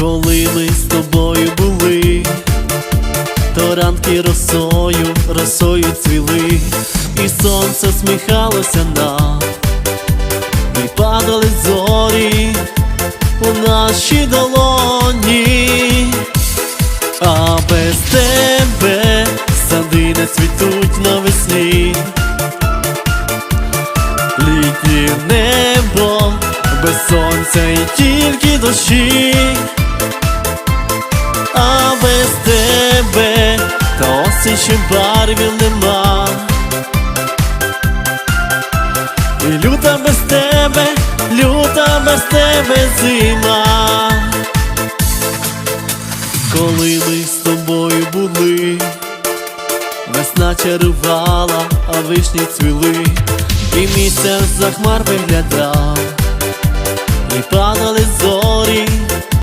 Коли ми з тобою були, то ранки росою, росою цвіли, і сонце сміхалося нам, і падали зорі у наші долоні, а без тебе сади не цвітуть навесні. Літнє небо без сонця і тільки дощі, осінь ще барвів нема. І люта без тебе, люта без тебе зима. Коли ми з тобою були, весна чарувала, а вишні цвіли, і місяць за хмар виглядав, і